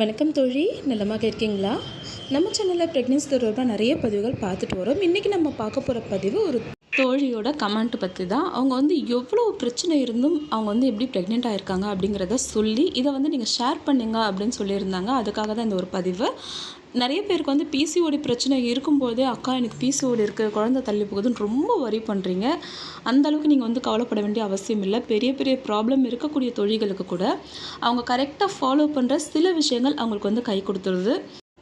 வணக்கம் தோழி நல்லமாக இருக்கீங்களா? நம்ம சேனலில் ப்ரெக்னென்சி தொடர்பாக நிறைய பதிவுகள் பார்த்துட்டு வரோம். இன்றைக்கி நம்ம பார்க்க போகிற பதிவு ஒரு தோழியோட கமெண்ட் பற்றி தான். அவங்க வந்து எவ்வளோ பிரச்சனை இருந்தும் அவங்க வந்து எப்படி ப்ரெக்னென்ட் ஆகிருக்காங்க அப்படிங்கிறத சொல்லி இதை வந்து நீங்கள் ஷேர் பண்ணுங்க அப்படின்னு சொல்லியிருந்தாங்க. அதுக்காக தான் இந்த ஒரு பதிவு. நிறைய பேருக்கு வந்து பிசிஓடி பிரச்சனை இருக்கும்போதே அக்கா எனக்கு பிசிஓடி இருக்குது குழந்தை தள்ளி போகுதுன்னு ரொம்ப வரி பண்ணுறீங்க அந்த அளவுக்கு நீங்கள் வந்து கவலைப்பட வேண்டிய அவசியம் இல்லை. பெரிய பெரிய ப்ராப்ளம் இருக்கக்கூடிய தொழில்களுக்கு கூட அவங்க கரெக்டாக ஃபாலோ பண்ணுற சில விஷயங்கள் அவங்களுக்கு வந்து கை கொடுத்துருது.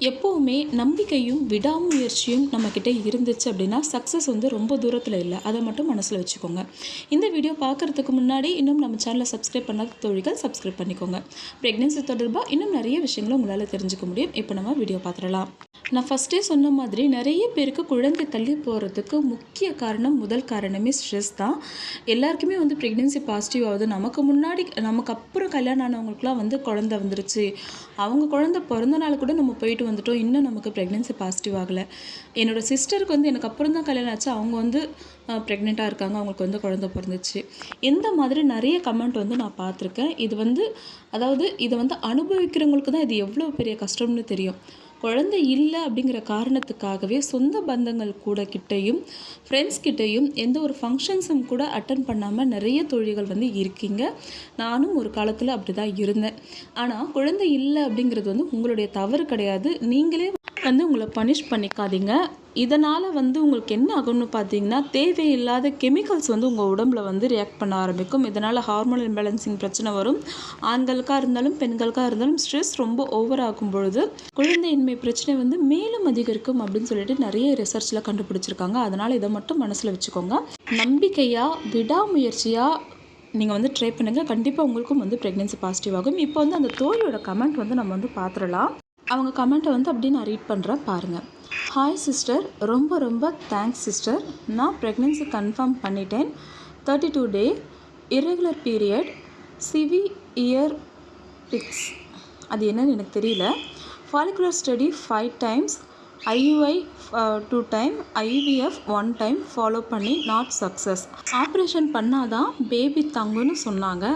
எப்போவுமே நம்பிக்கையும் விடாமுயற்சியும் நம்மக்கிட்ட இருந்துச்சு அப்படின்னா சக்ஸஸ் வந்து ரொம்ப தூரத்தில் இல்லை. அதை மட்டும் மனசில் வச்சுக்கோங்க. இந்த வீடியோ பார்க்குறதுக்கு முன்னாடி இன்னும் நம்ம சேனலை சப்ஸ்கிரைப் பண்ணாத தொழில்கள் சப்ஸ்கிரைப் பண்ணிக்கோங்க. ப்ரெக்னென்சி தொடர்பாக இன்னும் நிறைய விஷயங்களை உங்களால் தெரிஞ்சுக்க முடியும். இப்போ நம்ம வீடியோ பார்த்துடலாம். நான் ஃபஸ்ட்டே சொன்ன மாதிரி நிறைய பேருக்கு குழந்தை தள்ளி போகிறதுக்கு முக்கிய காரணம் முதல் காரணமே ஸ்ட்ரெஸ் தான். எல்லாருக்குமே வந்து ப்ரெக்னென்சி பாசிட்டிவ் ஆகுது. நமக்கு முன்னாடி நமக்கு அப்புறம் கல்யாணம் ஆனவங்களுக்குலாம் வந்து குழந்தை வந்துருச்சு. அவங்க குழந்தை பிறந்த நாள் கூட நம்ம போயிட்டு வந்துட்டோம். இன்னும் நமக்கு ப்ரெக்னென்சி பாசிட்டிவ் ஆகலை. என்னோடய சிஸ்டருக்கு வந்து எனக்கு அப்புறம் தான் கல்யாணம் ஆச்சு. அவங்க வந்து ப்ரெக்னெண்ட்டாக இருக்காங்க. அவங்களுக்கு வந்து குழந்த பிறந்துச்சு. இந்த மாதிரி நிறைய கமெண்ட் வந்து நான் பார்த்துருக்கேன். இது வந்து அதாவது இதை வந்து அனுபவிக்கிறவங்களுக்கு தான் இது எவ்வளோ பெரிய கஷ்டம்னு தெரியும். குழந்தை இல்லை அப்படிங்கிற காரணத்துக்காகவே சொந்த பந்தங்கள் கூட கிட்டேயும் ஃப்ரெண்ட்ஸ் கிட்டேயும் எந்த ஒரு ஃபங்க்ஷன்ஸும் கூட அட்டன் பண்ணாமல் நிறைய தொழில்கள் வந்து இருக்கீங்க. நானும் ஒரு காலத்தில் அப்படி தான் இருந்தேன். ஆனால் குழந்தை இல்லை அப்படிங்கிறது வந்து உங்களுடைய தவறு கிடையாது. நீங்களே வந்து உங்களை பனிஷ் பண்ணிக்காதீங்க. இதனால் வந்து உங்களுக்கு என்ன ஆகும்னு பார்த்தீங்கன்னா தேவையில்லாத கெமிக்கல்ஸ் வந்து உங்கள் உடம்புல வந்து ரியாக்ட் பண்ண ஆரம்பிக்கும். இதனால் ஹார்மோன் இம்பேலன்சிங் பிரச்சனை வரும். ஆண்களுக்காக இருந்தாலும் பெண்களுக்காக இருந்தாலும் ஸ்ட்ரெஸ் ரொம்ப ஓவர் ஆகும் பொழுது குழந்தையின்மை பிரச்சனை வந்து மேலும் அதிகரிக்கும் அப்படின்னு சொல்லிட்டு நிறைய ரிசர்ச்சில் கண்டுபிடிச்சிருக்காங்க. அதனால் இதை மட்டும் மனசில் வச்சுக்கோங்க. நம்பிக்கையாக விடாமுயற்சியாக நீங்கள் வந்து ட்ரை பண்ணுங்கள் கண்டிப்பாக உங்களுக்கும் வந்து ப்ரெக்னென்சி பாசிட்டிவ் ஆகும். இப்போ வந்து அந்த தோழியோட கமெண்ட் வந்து நம்ம வந்து பார்த்துடலாம். அவங்க கமெண்ட்டை வந்து அப்படியே நான் ரீட் பண்ணுறேன் பாருங்கள் ஹாய் சிஸ்டர் ரொம்ப ரொம்ப தேங்க்ஸ் சிஸ்டர் நான் ப்ரெக்னென்சி கன்ஃபார்ம் பண்ணிட்டேன். Thirty two day irregular period CV year பிக்ஸ் அது என்னன்னு எனக்கு தெரியல. Follicular study five times IUI two time IVF one time follow பண்ணி நாட் சக்ஸஸ் ஆப்ரேஷன் பண்ணாதான் பேபி தங்குன்னு சொன்னாங்க.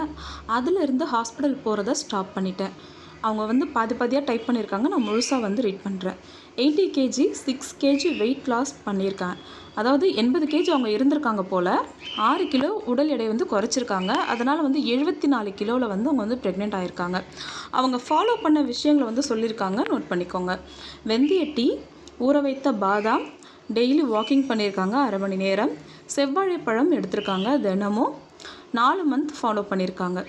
அதிலிருந்து ஹாஸ்பிட்டல் போகிறத ஸ்டாப் பண்ணிட்டேன். அவங்க வந்து பாதி பாதியாக டைப் பண்ணியிருக்காங்க. நான் முழுசாக வந்து ரீட் பண்ணுறேன் eighty K G six K G weight loss பண்ணியிருக்கேன் அதாவது எண்பது கேஜி அவங்க இருந்திருக்காங்க போல் ஆறு கிலோ உடல் எடை வந்து குறைச்சிருக்காங்க. அதனால் வந்து எழுபத்தி நாலு கிலோவில் வந்து அவங்க வந்து ப்ரெக்னென்ட் ஆகியிருக்காங்க அவங்க ஃபாலோ பண்ண விஷயங்களை வந்து சொல்லியிருக்காங்க. நோட் பண்ணிக்கோங்க. வெந்தய டீ ஊற வைத்த பாதாம் டெய்லி வாக்கிங் பண்ணியிருக்காங்க. அரை மணி நேரம். செவ்வாழைப்பழம் எடுத்திருக்காங்க தினமும். நாலு மந்த் ஃபாலோ பண்ணியிருக்காங்க.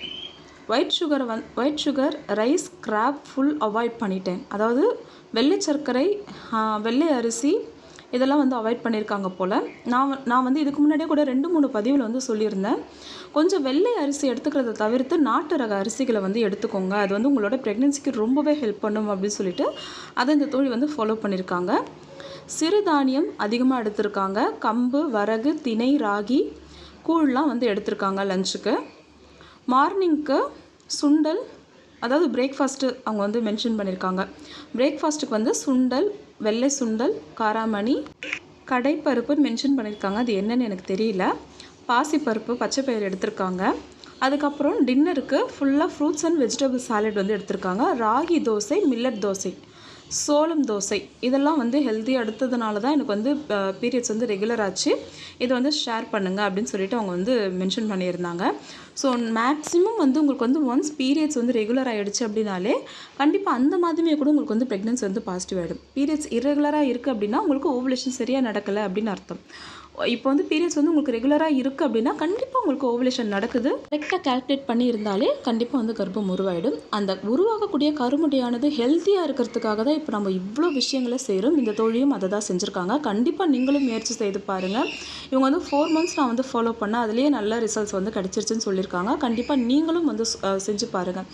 White sugar one white sugar rice graph full avoid பண்ணிட்டேன். அதாவது வெள்ளை சர்க்கரை வெள்ளை அரிசி இதெல்லாம் வந்து அவாய்ட் பண்ணியிருக்காங்க போல். நான் நான் வந்து இதுக்கு முன்னாடியே கூட ரெண்டு மூணு பதிவில் வந்து சொல்லியிருந்தேன். கொஞ்சம் வெள்ளை அரிசி எடுத்துக்கிறத தவிர்த்து நாட்டு ரக அரிசிகளை வந்து எடுத்துக்கோங்க. அது வந்து உங்களோட ப்ரெக்னென்சிக்கு ரொம்பவே ஹெல்ப் பண்ணும் அப்படின்னு சொல்லிட்டு அதை இந்த தோழி வந்து ஃபாலோ பண்ணியிருக்காங்க சிறுதானியம் அதிகமாக எடுத்திருக்காங்க. கம்பு வரகு திணை ராகி கூழ்லாம் வந்து எடுத்திருக்காங்க லஞ்சுக்கு மார்னிங்க்கு சுண்டல் அதாவது பிரேக்ஃபாஸ்ட்டு அவங்க வந்து மென்ஷன் பண்ணியிருக்காங்க பிரேக்ஃபாஸ்ட்டுக்கு வந்து சுண்டல் வெள்ளை சுண்டல் காராமணி கடைப்பருப்புன்னு மென்ஷன் பண்ணியிருக்காங்க அது என்னன்னு எனக்கு தெரியல. பாசிப்பருப்பு பச்சைப்பயிறு எடுத்திருக்காங்க. அதுக்கப்புறம் டின்னருக்கு ஃபுல்லாக ஃப்ரூட்ஸ் அண்ட் வெஜிடபிள் சாலட் வந்து எடுத்திருக்காங்க. ராகி தோசை மில்லட் தோசை. சோளம் தோசை. இதெல்லாம் வந்து ஹெல்த்தி அடுத்ததுனால தான் எனக்கு வந்து பீரியட்ஸ் வந்து ரெகுலர் ஆச்சு. இதை வந்து ஷேர் பண்ணுங்கள் அப்படின்னு சொல்லிட்டு அவங்க வந்து மென்ஷன் பண்ணியிருந்தாங்க. ஸோ மேக்ஸிமம் வந்து உங்களுக்கு வந்து ஒன்ஸ் பீரியட்ஸ் வந்து ரெகுலர் ஆகிடுச்சு அப்படின்னாலே கண்டிப்பாக அந்த மாதிரியே கூட உங்களுக்கு வந்து ப்ரெக்னன்சி வந்து பாசிட்டிவ் ஆகிடும் பீரியட்ஸ் இரெகுலராக இருக்குது அப்படின்னா உங்களுக்கு ஓவலேஷன் சரியாக நடக்கலை அப்படின்னு அர்த்தம். இப்போ வந்து பீரியட்ஸ் வந்து உங்களுக்கு ரெகுலராக இருக்குது அப்படின்னா கண்டிப்பாக உங்களுக்கு ஓவலேஷன் நடக்குது. கரெக்டாக கால்குலேட் பண்ணி இருந்தாலே கண்டிப்பாக வந்து கர்ப்பம் உருவாயிடும். அந்த உருவாகக்கூடிய கருமுடியானது ஹெல்த்தியாக இருக்கிறதுக்காக தான் இப்போ நம்ம இவ்வளோ விஷயங்களை செய்கிறோம் இந்த தொழிலும் அதை தான் செஞ்சுருக்காங்க. கண்டிப்பாக நீங்களும் முயற்சி செய்து பாருங்கள் இவங்க வந்து ஃபோர் மந்த்ஸ் நான் வந்து ஃபாலோ பண்ணேன் அதுலேயே நல்ல ரிசல்ட்ஸ் வந்து கிடச்சிருச்சுன்னு சொல்லியிருக்காங்க. கண்டிப்பாக நீங்களும் வந்து செஞ்சு பாருங்கள்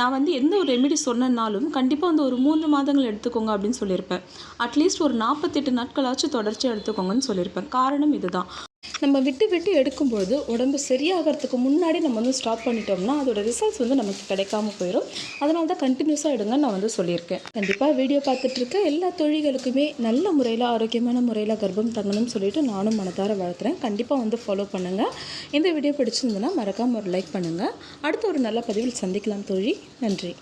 நான் வந்து எந்த ஒரு ரெமிடி சொன்னனாலும் கண்டிப்பாக வந்து ஒரு மூன்று மாதங்கள் எடுத்துக்கோங்க அப்படின்னு சொல்லியிருப்பேன். அட்லீஸ்ட் ஒரு நாற்பத்தெட்டு நாட்களாச்சும் தொடர்ச்சி எடுத்துக்கோங்கன்னு சொல்லியிருப்பேன். காரணம் காரணம் இதுதான். நம்ம விட்டு விட்டு எடுக்கும்பொழுது உடம்பு சரியாகிறதுக்கு முன்னாடி நம்ம வந்து ஸ்டாப் பண்ணிட்டோம்னா அதோட ரிசல்ட்ஸ் வந்து நமக்கு கிடைக்காம போயிடும் அதனால தான் கண்டினியூஸாக எடுங்க நான் வந்து சொல்லியிருக்கேன். கண்டிப்பாக வீடியோ பார்த்துட்டு இருக்க எல்லா தொழில்களுக்குமே நல்ல முறையில் ஆரோக்கியமான முறையில் கர்ப்பம் தங்கணும்னு சொல்லிட்டு நானும் மனதார வளர்த்துறேன். கண்டிப்பாக வந்து ஃபாலோ பண்ணுங்கள் இந்த வீடியோ பிடிச்சிருந்ததுன்னா மறக்காமல் ஒரு லைக் பண்ணுங்கள் அடுத்த ஒரு நல்ல பதிவில் சந்திக்கலாம் தொழில் நன்றி.